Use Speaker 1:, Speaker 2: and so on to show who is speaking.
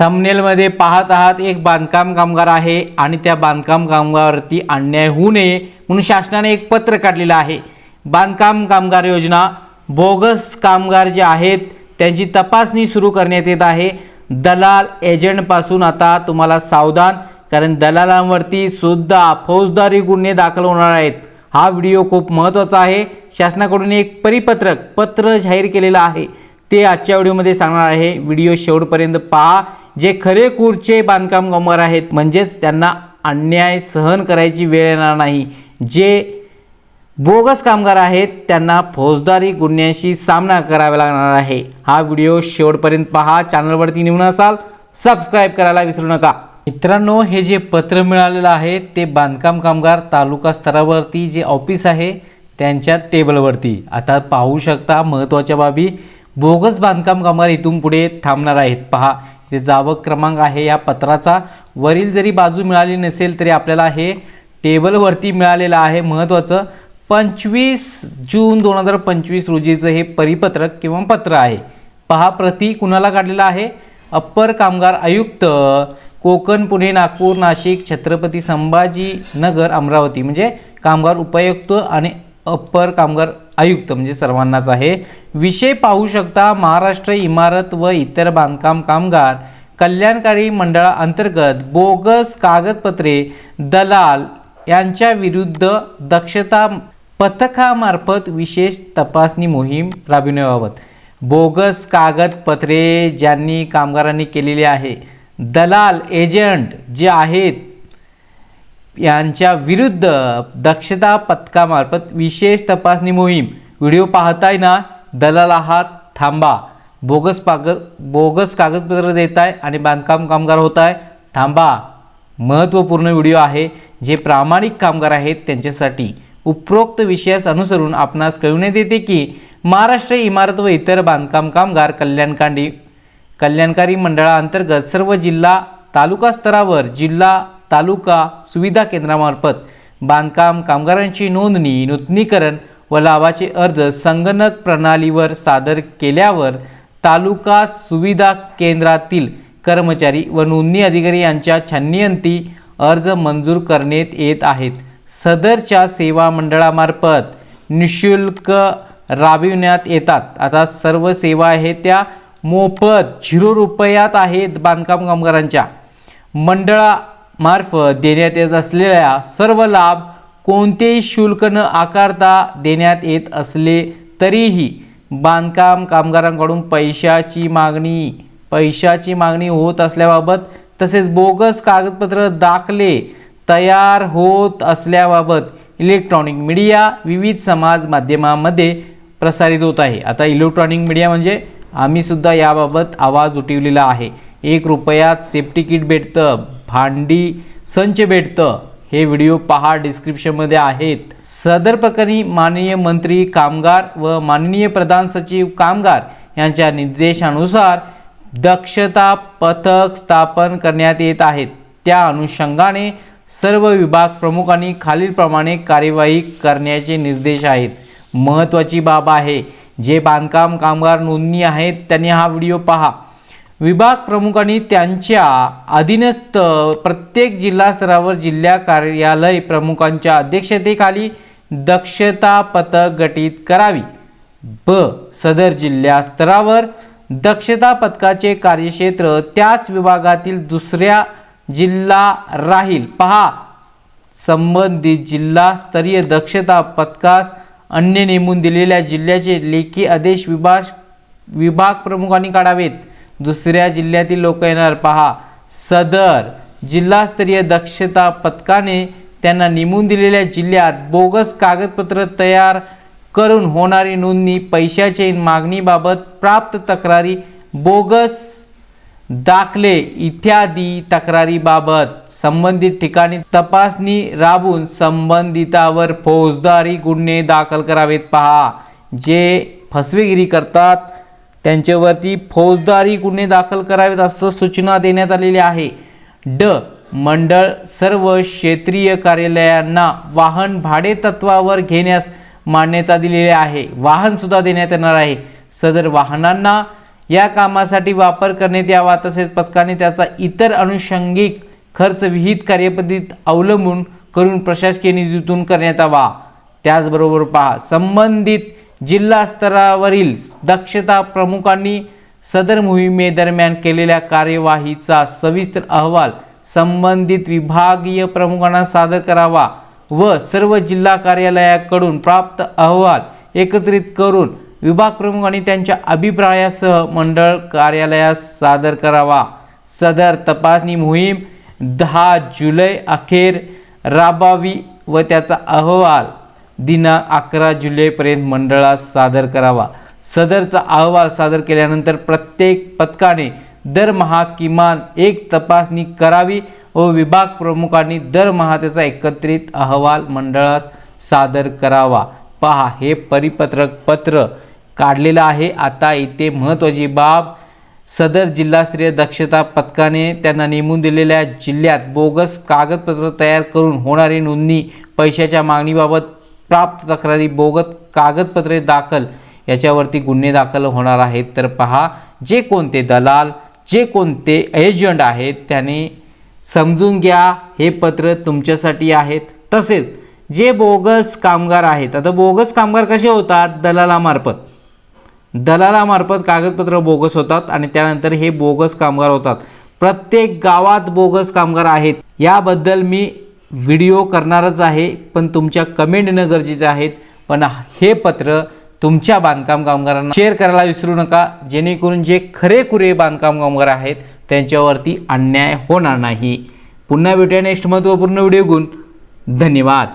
Speaker 1: थंबनेलमध्ये पाहत आहात एक बांधकाम कामगार आहे आणि त्या बांधकाम कामगारावरती अन्याय होऊ नये म्हणून शासनाने एक पत्र काढलेलं आहे. बांधकाम कामगार योजना बोगस कामगार जे आहेत त्यांची तपासणी सुरू करण्यात येत आहे. दलाल एजंटपासून आता तुम्हाला सावधान कारण दलालांवरती सुद्धा फौजदारी गुन्हे दाखल होणार आहेत. हा व्हिडिओ खूप महत्त्वाचा आहे. शासनाकडून एक परिपत्रक पत्र जाहीर केलेलं आहे. ते आजच्या व्हिडिओमध्ये सांगणार आहे. व्हिडिओ शेवटपर्यंत पहा. जे खरेखुरचे बांधकाम कामगार आहेत म्हणजेच त्यांना अन्याय सहन करायची वेळ येणार नाही. जे बोगस कामगार आहेत त्यांना फौजदारी गुन्ह्यांशी सामना करावा लागणार आहे. हा व्हिडिओ शेवटपर्यंत पहा. चॅनलवरती निवून असाल सबस्क्राईब करायला विसरू नका. मित्रांनो हे जे पत्र मिळालेलं आहे ते बांधकाम कामगार तालुका स्तरावरती जे ऑफिस आहे त्यांच्या टेबलवरती. आता पाहू शकता महत्त्वाच्या बाबी. बोगस बांधकाम कामगार इथून पुढे थांबणार आहेत. पहा जे जावक क्रमांक आहे या पत्राचा वरील जरी बाजू मिळाली नसेल तरी आपल्याला हे टेबलवरती मिळालेलं आहे. महत्त्वाचं पंचवीस जून दोन हजार पंचवीस रोजीचं हे परिपत्रक किंवा पत्र आहे. पहा प्रती कुणाला काढलेला आहे? अप्पर कामगार आयुक्त कोकण पुणे नागपूर नाशिक छत्रपती संभाजी नगर अमरावती. म्हणजे कामगार उपायुक्त आणि अप्पर कामगार आयुक्त म्हणजे सर्वांनाच आहे. विषय पाहू शकता महाराष्ट्र इमारत व इतर बांधकाम कामगार कल्याणकारी मंडळाअंतर्गत बोगस कागदपत्रे दलाल यांच्या विरुद्ध दक्षता पथकामार्फत विशेष तपासणी मोहीम राबविण्याबाबत बोगस कागदपत्रे ज्यांनी कामगारांनी केलेली आहे. दलाल एजंट जे आहेत यांच्या विरुद्ध दक्षता पथकामार्फत विशेष तपासणी मोहीम. व्हिडिओ पाहताय ना? दलाल आहात थांबा. बोगस कागद बोगस कागदपत्र देत आहे आणि बांधकाम कामगार होत आहे थांबा. महत्त्वपूर्ण व्हिडिओ आहे जे प्रामाणिक कामगार आहेत त्यांच्यासाठी. उपरोक्त विषयास अनुसरून आपणास कळविण्यात येते की महाराष्ट्र इमारत व इतर बांधकाम कामगार कल्याणकांडी कल्याणकारी मंडळाअंतर्गत सर्व जिल्हा तालुका स्तरावर जिल्हा तालुका सुविधा केंद्रामार्फत बांधकाम कामगारांची नोंदणी नूतनीकरण व लाभाचे अर्ज संगणक प्रणालीवर सादर केल्यावर तालुका सुविधा केंद्रातील कर्मचारी व नोंदणी अधिकारी यांच्या छाननीअंती अर्ज मंजूर करण्यात येत आहेत. सदरच्या सेवा मंडळामार्फत निशुल्क राबविण्यात येतात. आता सर्व सेवा आहेत त्या मोफत झिरो रुपयात आहेत बांधकाम कामगारांच्या. मंडळा मार्फत देण्यात येत असलेल्या सर्व लाभ कोणतेही शुल्क न आकारता देण्यात येत असले तरीही बांधकाम कामगारांकडून पैशाची मागणी पैशाची मागणी होत असल्याबाबत तसेच बोगस कागदपत्र दाखले तयार होत असल्याबाबत इलेक्ट्रॉनिक मीडिया विविध समाज माध्यमामध्ये प्रसारित होत आहे. आता इलेक्ट्रॉनिक मीडिया म्हणजे आम्हीसुद्धा याबाबत आवाज उठवलेला आहे. एक रुपयात सेफ्टी किट भेटतं. भांडी संच भेटतं. हे व्हिडिओ पहा डिस्क्रिप्शनमध्ये आहेत. सदर प्रकरणी माननीय मंत्री कामगार व माननीय प्रधान सचिव कामगार यांच्या निर्देशानुसार दक्षता पथक स्थापन करण्यात येत आहेत. त्या अनुषंगाने सर्व विभाग प्रमुखांनी खालीलप्रमाणे कार्यवाही करण्याचे निर्देश आहेत. महत्त्वाची बाब आहे जे बांधकाम कामगार नोंदणी आहेत त्यांनी हा व्हिडिओ पहा. विभाग प्रमुखांनी त्यांच्या अधीनस्थ प्रत्येक जिल्हा स्तरावर जिल्हा कार्यालय प्रमुखांच्या अध्यक्षतेखाली दक्षता पथक गठीत करावी. ब. सदर जिल्हा स्तरावर दक्षता पथकाचे कार्यक्षेत्र त्याच विभागातील दुसऱ्या जिल्हा राहील. पहा संबंधित जिल्हास्तरीय दक्षता पथकास अन्य नेमून दिलेल्या जिल्ह्याचे लेखी आदेश विभाग विभाग प्रमुखांनी काढावेत. दुसऱ्या जिल्ह्यातील लोक येणार. पहा सदर जिल्हास्तरीय दक्षता पथकाने त्यांना नेमून दिलेल्या जिल्ह्यात बोगस कागदपत्र तयार करून होणारी नोंदणी पैशाचे मागणीबाबत प्राप्त तक्रारी बोगस दाखले इत्यादी तक्रारीबाबत संबंधित ठिकाणी तपासणी राबून संबंधितावर फौजदारी गुन्हे दाखल करावेत. पहा जे फसवेगिरी करतात त्यांच्यावरती फौजदारी गुन्हे दाखल करावेत असं सूचना देण्यात आलेली आहे. ड. मंडळ सर्व क्षेत्रीय कार्यालयांना वाहन भाडे तत्वावर घेण्यास मान्यता दिलेली आहे. वाहनसुद्धा देण्यात येणार आहे. सदर वाहनांना या कामासाठी वापर करण्यात यावा तसेच पथकाने त्याचा इतर अनुषंगिक खर्च विहित कार्यपद्धतीत अवलंबून करून प्रशासकीय निधीतून करण्यात यावा. त्याचबरोबर पहा संबंधित जिल्हा स्तरावरील दक्षता प्रमुखांनी सदर मोहिमेदरम्यान केलेल्या कार्यवाहीचा सविस्तर अहवाल संबंधित विभागीय प्रमुखांना सादर करावा व सर्व जिल्हा कार्यालयाकडून प्राप्त अहवाल एकत्रित करून विभाग प्रमुखांनी त्यांच्या अभिप्रायासह मंडळ कार्यालयास सादर करावा. सदर तपासणी मोहीम दहा जुलै अखेर राबावी व त्याचा अहवाल दिनांक अकरा जुलैपर्यंत मंडळास सादर करावा. सदरचा अहवाल सादर केल्यानंतर प्रत्येक पथकाने दरमहा किमान एक तपासणी करावी व विभाग प्रमुखांनी दरमहा त्याचा एकत्रित अहवाल मंडळास सादर करावा. पहा हे परिपत्रक पत्र काढलेलं आहे. आता इथे महत्त्वाची बाब सदर जिल्हास्तरीय दक्षता पथकाने त्यांना नेमून दिलेल्या जिल्ह्यात बोगस कागदपत्र तयार करून होणारी नोंदणी पैशाच्या मागणीबाबत प्राप्त तक्रारी बोगस कागदपत्रे दाखल याच्यावरती गुन्हे दाखल होणार आहेत. तर पहा जे कोणते दलाल जे कोणते एजंट आहेत त्याने समजून घ्या हे पत्र तुमच्यासाठी आहेत. तसेच जे बोगस कामगार आहेत आता बोगस कामगार कसे होतात? दलालामार्फत. दलालामार्फत कागदपत्र बोगस होतात आणि त्यानंतर हे बोगस कामगार होतात. प्रत्येक गावात बोगस कामगार आहेत. याबद्दल मी व्हिडिओ करणारच आहे पण तुमच्या कमेंट येणं गरजेचं आहेत. पण हे पत्र तुमच्या बांधकाम कामगारांना शेअर करायला विसरू नका. जेणेकरून जे खरेखुरे बांधकाम कामगार आहेत त्यांच्यावरती अन्याय होणार नाही. पुन्हा भेटूया नेक्स्ट महत्त्वपूर्ण व्हिडिओ घेऊन. धन्यवाद.